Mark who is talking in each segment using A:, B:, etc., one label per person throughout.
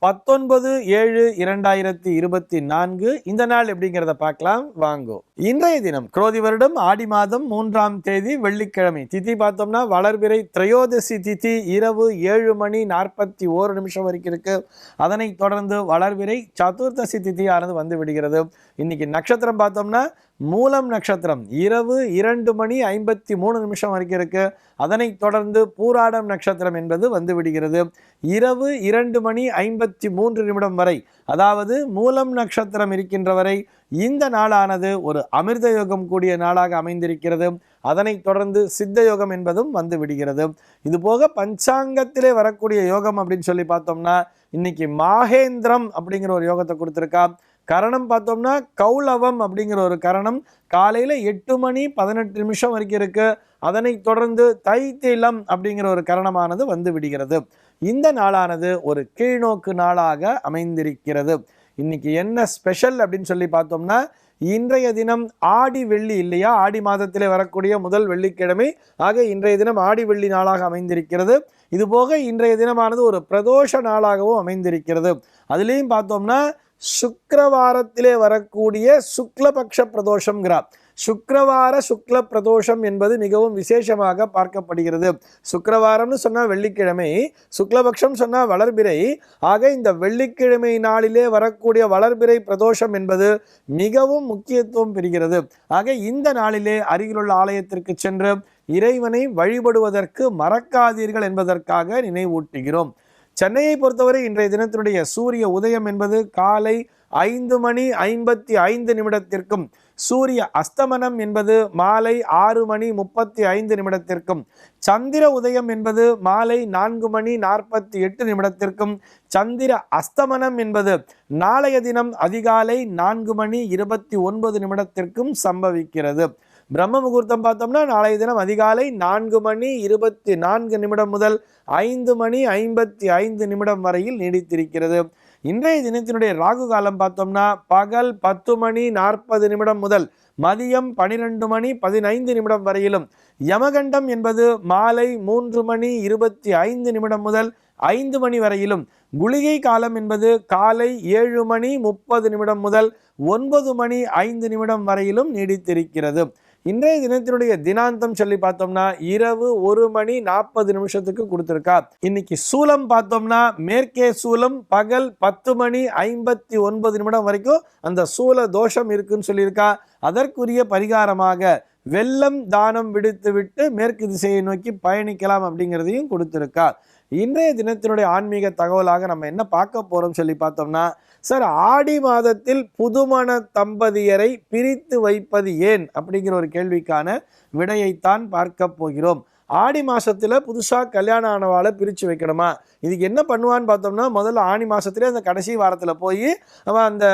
A: பத்தொன்பது ஏழு இரண்டாயிரத்தி இருபத்தி நான்கு. இந்த நாள் எப்படிங்கிறத பார்க்கலாம். வாங்கோ. இன்றைய தினம் குரோதி வருடம் ஆடி மாதம் மூன்றாம் தேதி வெள்ளிக்கிழமை. திதி பார்த்தோம்னா வளர்பிறை திரையோதசி திதி இரவு ஏழு மணி நாற்பத்தி ஓரு நிமிஷம் வரைக்கும் இருக்கு. அதனைத் தொடர்ந்து வளர்பிறை சதுர்தசி திதியானது வந்து விடுகிறது. இன்னைக்கு நட்சத்திரம் பார்த்தோம்னா மூலம் நட்சத்திரம். இரவு இரண்டு மணி ஐம்பத்தி மூணு நிமிஷம் வரைக்கும் இருக்கு. அதனைத் தொடர்ந்து பூராடம் நட்சத்திரம் என்பது வந்து விடுகிறது. இரவு இரண்டு மணி ஐம்பத்தி மூன்று நிமிடம் வரை அதாவது மூலம் நட்சத்திரம் இருக்கின்ற வரை இந்த நாளானது ஒரு அமிர்த யோகம் கூடிய நாளாக அமைந்திருக்கிறது. அதனைத் தொடர்ந்து சித்த யோகம் என்பதும் வந்து விடுகிறது. இது போக பஞ்சாங்கத்திலே வரக்கூடிய யோகம் அப்படின்னு சொல்லி பார்த்தோம்னா இன்னைக்கு மாகேந்திரம் அப்படிங்கிற ஒரு யோகத்தை கொடுத்துருக்கா. கரணம் பார்த்தோம்னா கௌலவம் அப்படிங்கிற ஒரு கரணம் காலையில் எட்டு மணி பதினெட்டு நிமிஷம் வரைக்கும் இருக்குது அதனை தொடர்ந்து தைத்திலம் அப்படிங்கிற ஒரு கரணமானது வந்து விடுகிறது. இந்த நாளானது ஒரு கீழ்நோக்கு நாளாக அமைந்திருக்கிறது. இன்னைக்கு என்ன ஸ்பெஷல் அப்படின்னு சொல்லி பார்த்தோம்னா இன்றைய தினம் ஆடி வெள்ளி இல்லையா? ஆடி மாதத்திலே வரக்கூடிய முதல் வெள்ளிக்கிழமை. ஆக இன்றைய தினம் ஆடி வெள்ளி நாளாக அமைந்திருக்கிறது. இது போக இன்றைய தினமானது ஒரு பிரதோஷ நாளாகவும் அமைந்திருக்கிறது. அதுலேயும் பார்த்தோம்னா சுக்கரவாரத்திலே வரக்கூடிய சுக்லபக்ஷ பிரதோஷங்கிறார் சுக்கரவார சுக்ல பிரதோஷம் என்பது மிகவும் விசேஷமாக பார்க்கப்படுகிறது. சுக்கரவாரம்னு சொன்னால் வெள்ளிக்கிழமை சுக்லபக்ஷம் சொன்னால் வளர்பிறை. ஆக இந்த வெள்ளிக்கிழமை நாளிலே வரக்கூடிய வளர்பிறை பிரதோஷம் என்பது மிகவும் முக்கியத்துவம் பெறுகிறது. ஆக இந்த நாளிலே அருகிலுள்ள ஆலயத்திற்கு சென்று இறைவனை வழிபடுவதற்கு மறக்காதீர்கள் என்பதற்காக நினைவூட்டுகிறோம். சென்னையை பொறுத்தவரை இன்றைய தினத்தினுடைய சூரிய உதயம் என்பது காலை ஐந்து மணி ஐம்பத்தி ஐந்து நிமிடத்திற்கும் சூரிய அஸ்தமனம் என்பது மாலை ஆறு மணி முப்பத்தி ஐந்து நிமிடத்திற்கும் சந்திர உதயம் என்பது மாலை நான்கு மணி நாற்பத்தி எட்டு நிமிடத்திற்கும் சந்திர அஸ்தமனம் என்பது நாளைய தினம் அதிகாலை நான்கு மணி இருபத்தி ஒன்பது நிமிடத்திற்கும் சம்பவிக்கிறது. பிரம்ம முகூர்த்தம் பார்த்தோம்னா நாளைய தினம் அதிகாலை நான்கு மணி இருபத்தி நான்கு நிமிடம் முதல் ஐந்து மணி ஐம்பத்தி ஐந்து நிமிடம் வரையில் நீடித்திருக்கிறது. இன்றைய தினத்தினுடைய ராகு காலம் பார்த்தோம்னா பகல் பத்து மணி நாற்பது நிமிடம் முதல் மதியம் பனிரெண்டு மணி பதினைந்து நிமிடம் வரையிலும். யமகண்டம் என்பது மாலை மூன்று மணி இருபத்தி ஐந்து நிமிடம் முதல் ஐந்து மணி வரையிலும். குளிகை காலம் என்பது காலை ஏழு மணி முப்பது நிமிடம் முதல் ஒன்பது மணி ஐந்து நிமிடம் வரையிலும் நீடித்திருக்கிறது. இன்றைய தினத்தினுடைய தினாந்தம் சொல்லி பார்த்தோம்னா இரவு ஒரு மணி நாற்பது நிமிஷத்துக்கு கொடுத்துருக்கா. இன்னைக்கு சூலம் பார்த்தோம்னா மேற்கே சூலம் பகல் பத்து மணி ஐம்பத்தி ஒன்பது நிமிடம் வரைக்கும் அந்த சூல தோஷம் இருக்குன்னு சொல்லியிருக்கா. அதற்குரிய பரிகாரமாக வெள்ளம் தானம் விடுத்து விட்டு மேற்கு திசையை நோக்கி பயணிக்கலாம் அப்படிங்கிறதையும் கொடுத்துருக்கா. இன்றைய தினத்தினுடைய ஆன்மீக தகவலாக நம்ம என்ன பார்க்க போறோம் சொல்லி பார்த்தோம்னா சார் ஆடி மாதத்தில் புதுமண தம்பதியரை பிரித்து வைப்பது ஏன்? அப்படிங்கிற ஒரு கேள்விக்கான விடையைத்தான் பார்க்க போகிறோம். ஆடி மாதத்தில் புதுசாக கல்யாணம் ஆனவாளை பிரித்து வைக்கணுமா? இதுக்கு என்ன பண்ணுவான்னு பார்த்தோம்னா முதல்ல ஆணி மாதத்துலேயே அந்த கடைசி வாரத்தில் போய் அவன் அந்த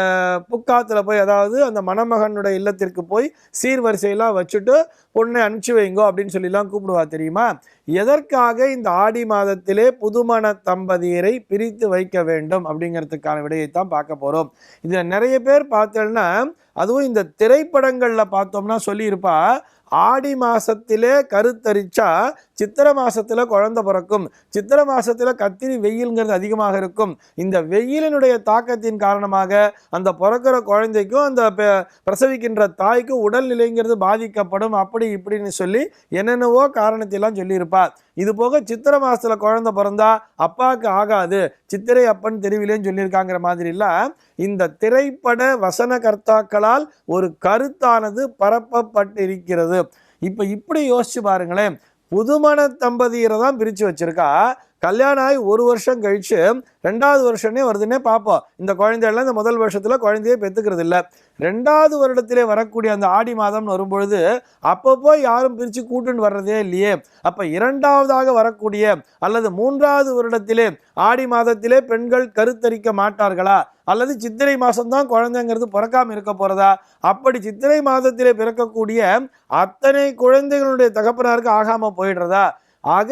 A: புக்காத்தில் போய் அதாவது அந்த மணமகனுடைய இல்லத்திற்கு போய் சீர்வரிசையெல்லாம் வச்சுட்டு பொண்ணை அனுப்பிச்சு வைங்கோ அப்படின்னு சொல்லிலாம் கூப்பிடுவா தெரியுமா? எதற்காக இந்த ஆடி மாதத்திலே புதுமண தம்பதியரை பிரித்து வைக்க வேண்டும் அப்படிங்கிறதுக்கான விடையைத்தான் பார்க்க போகிறோம் இதில் நிறைய பேர் பார்த்தோம்னா அதுவும் இந்த திரைப்படங்களில் பார்த்தோம்னா சொல்லியிருப்பா ஆடி மாசத்திலே கருத்தரிச்சா சித்திரை மாதத்தில் குழந்தை பிறக்கும். சித்திரை மாதத்தில் கத்திரி வெயில்ங்கிறது அதிகமாக இருக்கும். இந்த வெயிலினுடைய தாக்கத்தின் காரணமாக அந்த பிறக்கிற குழந்தைக்கும் அந்த பிரசவிக்கின்ற தாய்க்கும் உடல்நிலைங்கிறது பாதிக்கப்படும். அப்படி இப்படின்னு சொல்லி என்னென்னவோ காரணத்தையெல்லாம் சொல்லியிருப்பார் இது போக சித்திரை மாதத்தில் குழந்தை பிறந்தா அப்பாவுக்கு ஆகாது. சித்திரை அப்பன் தெருவிலேன்னு சொல்லியிருக்காங்கிற மாதிரிலாம் இந்த திரைப்பட வசனகர்த்தாக்களால் ஒரு கருத்தானது பரப்பப்பட்டிருக்கிறது. இப்போ இப்படி யோசிச்சு பாருங்களேன். புதுமண தம்பதியரை தான் பிரித்து வச்சுருக்கா. கல்யாணம் ஆகி ஒரு வருஷம் கழித்து ரெண்டாவது வருஷமே வருதுன்னே பார்ப்போம் இந்த குழந்தையெல்லாம் இந்த முதல் வருஷத்தில் குழந்தையே பெற்றுக்கிறது இல்லை ரெண்டாவது வருடத்திலே வரக்கூடிய அந்த ஆடி மாதம்னு வரும்பொழுது அப்பப்போ யாரும் பிரித்து கூட்டுன்னு வர்றதே இல்லையே. அப்போ இரண்டாவதாக வரக்கூடிய அல்லது மூன்றாவது வருடத்திலே ஆடி மாதத்திலே பெண்கள் கருத்தரிக்க மாட்டார்களா? அல்லது சித்திரை மாதம்தான் குழந்தைங்கிறது பிறக்காம இருக்க போகிறதா அப்படி சித்திரை மாதத்திலே பிறக்கக்கூடிய அத்தனை குழந்தைகளுடைய தகப்பனாருக்கு ஆகாமல் போயிடுறதா? ஆக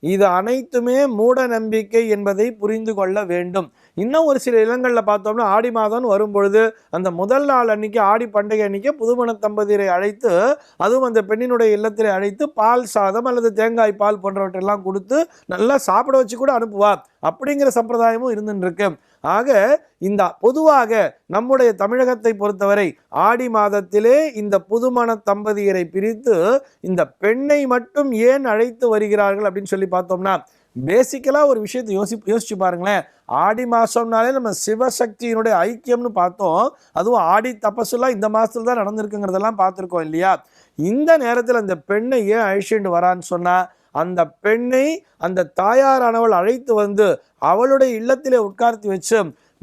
A: இது அனைத்துமே மூட நம்பிக்கை என்பதை புரிந்து கொள்ள வேண்டும். இன்னும் ஒரு சில இடங்களில் பார்த்தோம்னா ஆடி மாதம்னு வரும்பொழுது அந்த முதல் நாள் அன்னைக்கு ஆடி பண்டிகை அன்னைக்கு புதுமண தம்பதியரை அழைத்து அதுவும் அந்த பெண்ணினுடைய இல்லத்தில் அழைத்து பால் சாதம் அல்லது தேங்காய் பால் போன்றவற்றெல்லாம் கொடுத்து நல்லா சாப்பிட வச்சு கூட அனுப்புவார். அப்படிங்கிற சம்பிரதாயமும் இருந்துருக்கு ஆக இந்த பொதுவாக நம்முடைய தமிழகத்தை பொறுத்தவரை ஆடி மாதத்திலே இந்த புதுமண தம்பதியரை பிரித்து இந்த பெண்ணை மட்டும் ஏன் அழைத்து வருகிறார்கள் அப்படின்னு சொல்லி பார்த்தோம்னா பேசிக்கலாக ஒரு விஷயத்தை யோசி யோசிச்சு பாருங்களேன். ஆடி மாதம்னாலே நம்ம சிவசக்தியினுடைய ஐக்கியம்னு பார்த்தோம். அதுவும் ஆடி தபசுலாம் இந்த மாதத்துல தான் நடந்திருக்குங்கிறதெல்லாம் பார்த்துருக்கோம் இல்லையா? இந்த நேரத்தில் அந்த பெண்ணை ஏன் அழிச்சுட்டு வரான்னு சொன்னால் அந்த பெண்ணை அந்த தாயாரானவள் அழைத்து வந்து அவளுடைய இல்லத்திலே உட்கார்த்தி வச்சு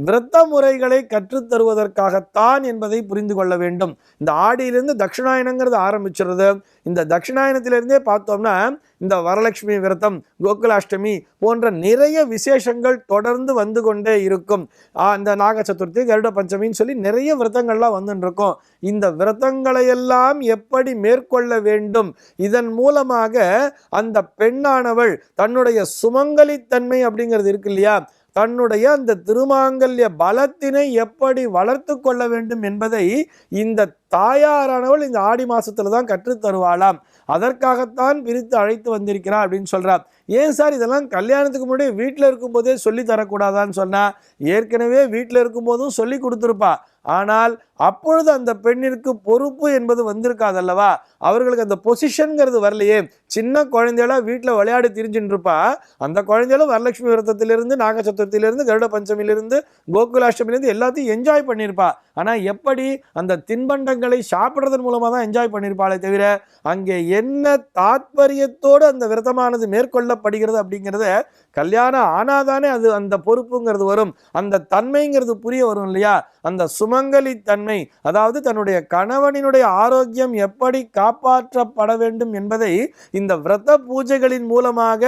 A: விரத்த முறைகளை கற்றுத்தருவதற்காகத்தான் என்பதை புரிந்து கொள்ள வேண்டும். இந்த ஆடியிலிருந்து தட்சிணாயனங்கிறது ஆரம்பிச்சிருது. இந்த தட்சிணாயனத்திலிருந்தே பார்த்தோம்னா இந்த வரலட்சுமி விரதம் கோகுலாஷ்டமி போன்ற நிறைய விசேஷங்கள் தொடர்ந்து வந்து கொண்டே இருக்கும். அந்த இந்த நாக சதுர்த்தி கருட பஞ்சமின்னு சொல்லி நிறைய விரதங்கள்லாம் வந்துட்டு இருக்கும் இந்த விரதங்களையெல்லாம் எப்படி மேற்கொள்ள வேண்டும்? இதன் மூலமாக அந்த பெண்ணானவள் தன்னுடைய சுமங்கலித்தன்மை அப்படிங்கிறது இருக்கு இல்லையா? தன்னுடைய அந்த திருமாங்கல்ய பலத்தினை எப்படி வளர்த்து கொள்ள வேண்டும் என்பதை இந்த தாயாரானவள் இந்த ஆடி மாதத்தில் தான் கற்றுத் தருவாளாம். அதற்காகத்தான் பிரித்து அழைத்து வந்திருக்கிறார் அப்படின்னு சொல்றார். ஏன் சார் இதெல்லாம் கல்யாணத்துக்கு முன்னாடி வீட்டில் இருக்கும்போதே சொல்லி தரக்கூடாதான்னு சொன்னால் ஏற்கனவே வீட்டில் இருக்கும்போதும் சொல்லி கொடுத்துருப்பா. ஆனால் அப்பொழுது அந்த பெண்ணிற்கு பொறுப்பு என்பது வந்திருக்காதல்லவா? அவர்களுக்கு அந்த பொசிஷனுங்கிறது வரலையே. சின்ன குழந்தையெல்லாம் வீட்டில் விளையாடி திரிஞ்சுட்டு இருப்பா அந்த குழந்தையெல்லாம் வரலட்சுமி விரதத்திலிருந்து நாக சதுர்த்தியிலிருந்து கருட பஞ்சமியிலிருந்து கோகுலாஷ்டமிலிருந்து எல்லாத்தையும் என்ஜாய் பண்ணியிருப்பா. ஆனால் எப்படி அந்த தின்பண்ட தின்பண்டங்களை சாப்பிட்றதன் மூலமாக தான் என்ஜாய் பண்ணியிருப்பாளே தவிர அங்கே என்ன தாத்பரியத்தோடு அந்த விரதமானது மேற்கொள்ளப்படுகிறது அப்படிங்கிறத கல்யாணம் ஆனாதானே அது அந்த பொறுப்புங்கிறது வரும். அந்த தன்மைங்கிறது புரிய வரும் இல்லையா? அந்த சுமங்கலி தன்மை அதாவது தன்னுடைய கணவனினுடைய ஆரோக்கியம் எப்படி காப்பாற்றப்பட வேண்டும் என்பதை இந்த விரத பூஜைகளின் மூலமாக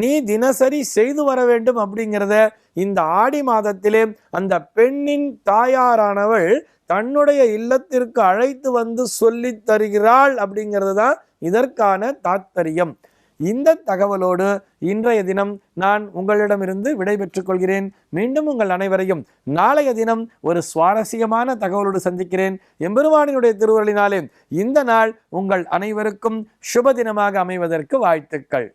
A: நீ தினசரி செய்து வர வேண்டும் அப்படிங்கிறத இந்த ஆடி மாதத்திலே அந்த பெண்ணின் தாயாரானவள் தன்னுடைய இல்லத்திற்கு அழைத்து வந்து சொல்லித் தருகிறாள் அப்படிங்கிறது தான் இதற்கான தாத்பரியம். இந்த தகவலோடு இன்றைய தினம் நான் உங்களிடமிருந்து விடைபெற்றுக் கொள்கிறேன். மீண்டும் உங்கள் அனைவரையும் நாளைய தினம் ஒரு சுவாரஸ்யமான தகவலோடு சந்திக்கிறேன். எம்பெருமானினுடைய திருவுருளினாலே இந்த நாள் உங்கள் அனைவருக்கும் சுப தினமாக அமைவதற்கு வாழ்த்துக்கள்.